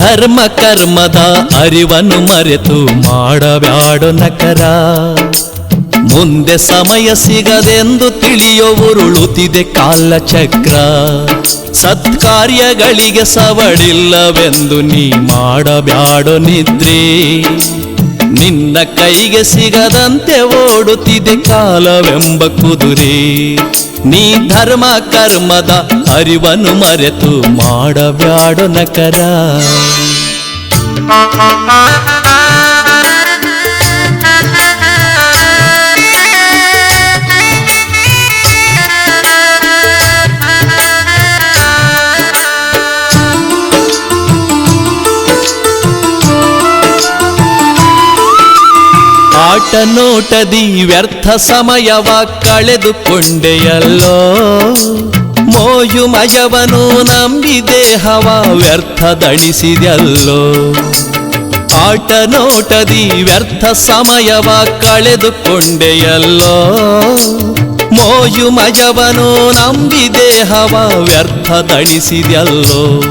ಧರ್ಮ ಕರ್ಮದ ಅರಿವನ್ನು ಮರೆತು ಮಾಡಬ್ಯಾಡು ನಕರ. ಮುಂದೆ ಸಮಯ ಸಿಗದೆಂದು ತಿಳಿಯೋ ಕಾಲ ಚಕ್ರ ಸತ್ಕಾರ್ಯಗಳಿಗೆ ಸವಡಿಲ್ಲವೆಂದು ನೀ ಮಾಡಬ್ಯಾಡು ನಿದ್ರೆ. ನಿನ್ನ ಕೈಗೆ ಸಿಗದಂತೆ ಓಡುತ್ತಿದೆ ಕಾಲವೆಂಬ ಕುದುರೆ. ನೀ ಧರ್ಮ ಕರ್ಮದ ಅರಿವನ್ನು ಮರೆತು ಮಾಡಬ್ಯಾಡೋ ನಕರ. ಆಟ ನೋಟದಿ ವ್ಯರ್ಥ ಸಮಯವ ಕಳೆದುಕೊಂಡೆಯಲ್ಲೋ? ಮೋಯುಮಯವನು ನಂಬಿ ದೇಹವ ವ್ಯರ್ಥ ದಣಿಸಿದೆಯಲ್ಲೋ ಆಟ ನೋಟದಿ ವ್ಯರ್ಥ ಸಮಯವ ಕಳೆದುಕೊಂಡೆಯಲ್ಲೋ? ಮೋಯುಮಯವನು ನಂಬಿ ದೇಹವ ವ್ಯರ್ಥ ದಣಿಸಿದೆಯಲ್ಲೋ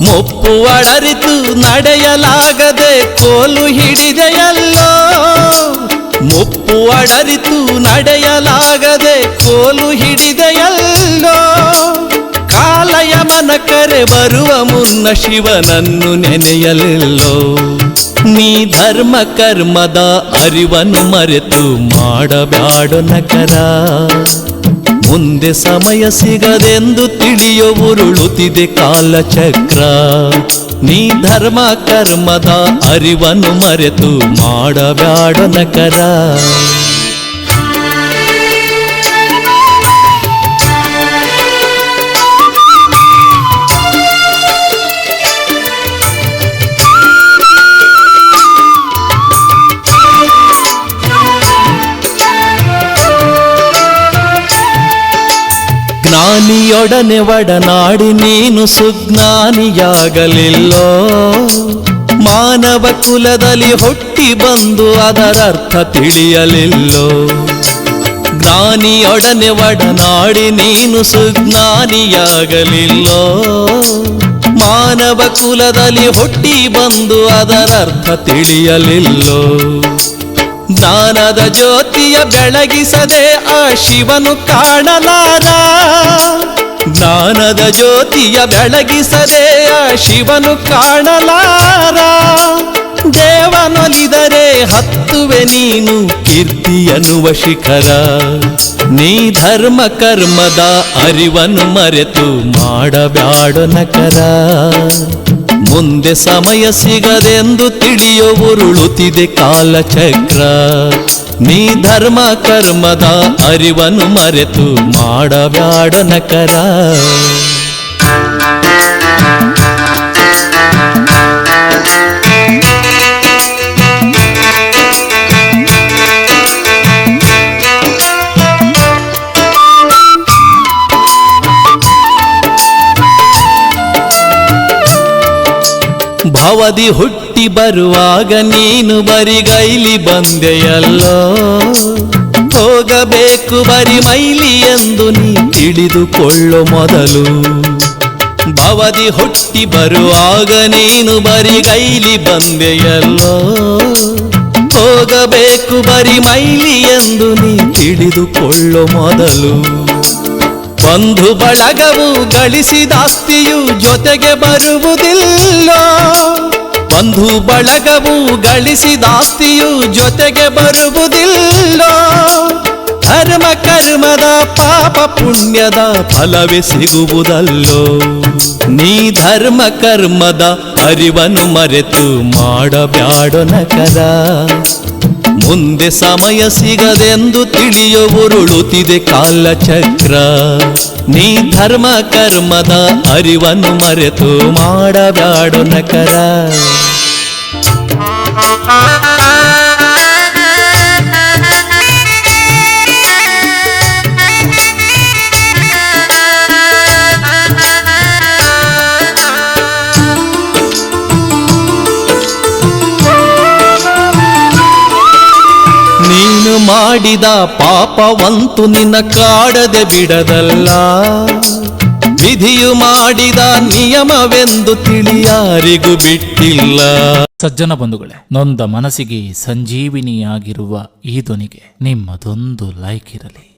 ಮುಪ್ಪು ಅಳರಿತು ನಡೆಯಲಾಗದೆ ಕೋಲು ಮುಪ್ಪು ಅಡರಿತು ನಡೆಯಲಾಗದೆ ಕೋಲು ಹಿಡಿದೆಯಲ್ಲೋ. ಕಾಲಯಮನ ಕರೆ ಬರುವ ಮುನ್ನ ಶಿವನನ್ನು ನೆನೆಯಲಿಲ್ಲೋ ನೀ ಧರ್ಮ ಕರ್ಮದ ಅರಿವನ್ನು ಮರೆತು ಮಾಡಬಾಡು ನಕರ. ಮುಂದೆ ಸಮಯ ಸಿಗದೆಂದು ತಿಳಿಯೋ ಉರುಳುತ್ತಿದೆ ಕಾಲಚಕ್ರ. ನೀ ಧರ್ಮ ಕರ್ಮದ ಅರಿವನ್ನು ಮರೆತು ಮಾಡಬ್ಯಾಡ ನಕರ. ಜ್ಞಾನಿಯೊಡನೆ ಒಡನಾಡಿ ನೀನು ಸುಜ್ಞಾನಿಯಾಗಲಿಲ್ಲೋ? ಮಾನವ ಕುಲದಲ್ಲಿ ಹುಟ್ಟಿ ಬಂದು ಅದರರ್ಥ ತಿಳಿಯಲಿಲ್ಲೋ? ಜ್ಞಾನಿಯೊಡನೆ ಒಡನಾಡಿ ನೀನು ಸುಜ್ಞಾನಿಯಾಗಲಿಲ್ಲೋ? ಮಾನವ ಕುಲದಲ್ಲಿ ಹುಟ್ಟಿ ಬಂದು ಅದರರ್ಥ ತಿಳಿಯಲಿಲ್ಲೋ? ಜ್ಞಾನದ ಜ್ಯೋತಿಯ ಬೆಳಗಿಸದೆ ಆ ಶಿವನು ಕಾಣಲಾರ. ಜ್ಞಾನದ ಜ್ಯೋತಿಯ ಬೆಳಗಿಸದೆ ಆ ಶಿವನು ಕಾಣಲಾರ. ದೇವನೊಲಿದರೆ ಹತ್ತುವೆ ನೀನು ಕೀರ್ತಿ ಎನ್ನುವ ಶಿಖರ. ನೀ ಧರ್ಮ ಕರ್ಮದ ಅರಿವನ್ನು ಮರೆತು ಮಾಡಬ್ಯಾಡ ನಕರ. ಮುಂದೆ ಸಮಯ ಸಿಗದೆಂದು ತಿಳಿಯೋ ಉರುಳುತ್ತಿದೆ ಕಾಲಚಕ್ರ. ನೀ ಧರ್ಮ ಕರ್ಮದ ಅರಿವನ್ನು ಮರೆತು ಮಾಡಬ್ಯಾಡ ಭವದಿ ಹುಟ್ಟಿ ಬರುವಾಗ ನೀನು ಬರಿಗೈಲಿ ಬಂದೆಯಲ್ಲೋ. ಹೋಗಬೇಕು ಬರಿ ಮೈಲಿ ಎಂದು ನೀ ತಿಳಿದುಕೊಳ್ಳೋ ಮೊದಲು. ಭವದಿ ಹುಟ್ಟಿ ಬರುವಾಗ ನೀನು ಬರಿಗೈಲಿ ಬಂದೆಯಲ್ಲೋ. ಹೋಗಬೇಕು ಬರಿ ಮೈಲಿ ಎಂದು ನೀ ತಿಳಿದುಕೊಳ್ಳೋ ಮೊದಲು. ಬಂಧು ಬಳಗವು ಗಳಿಸಿದಾಸ್ತಿಯು ಜೊತೆಗೆ ಬರುವುದಿಲ್ಲ? ಬಂಧು ಬಳಗವು ಗಳಿಸಿದಾಸ್ತಿಯು ಜೊತೆಗೆ ಬರುವುದಿಲ್ಲ? ಧರ್ಮ ಕರ್ಮದ ಪಾಪ ಪುಣ್ಯದ ಫಲವೇ ಸಿಗುವುದಲ್ಲೋ? ನೀ ಧರ್ಮ ಕರ್ಮದ ಅರಿವನ್ನು ಮರೆತು ಮಾಡಬ್ಯಾಡೋ ನಕರ? ಮುಂದೆ ಸಮಯ ಸಿಗದೆಂದು ತಿಳಿಯೋ ಉರುಳುತ್ತಿದೆ ಕಾಲಚಕ್ರ. ನೀ ಧರ್ಮ ಕರ್ಮದ ಅರಿವನ್ನು ಮರೆತು ಮಾಡಬ್ಯಾಡು ನಕರ. ಮಾಡಿದ ಪಾಪವಂತು ನಿನ್ನ ಕಾಡದೆ ಬಿಡದಲ್ಲ. ವಿಧಿಯು ಮಾಡಿದ ನಿಯಮವೆಂದು ತಿಳಿಯಾರಿಗೂ ಬಿಟ್ಟಿಲ್ಲ. ಸಜ್ಜನ ಬಂಧುಗಳೇ, ನೊಂದ ಮನಸ್ಸಿಗೆ ಸಂಜೀವಿನಿಯಾಗಿರುವ ಈ ಧ್ವನಿಗೆ ನಿಮ್ಮದೊಂದು ಲೈಕ್ ಇರಲಿ.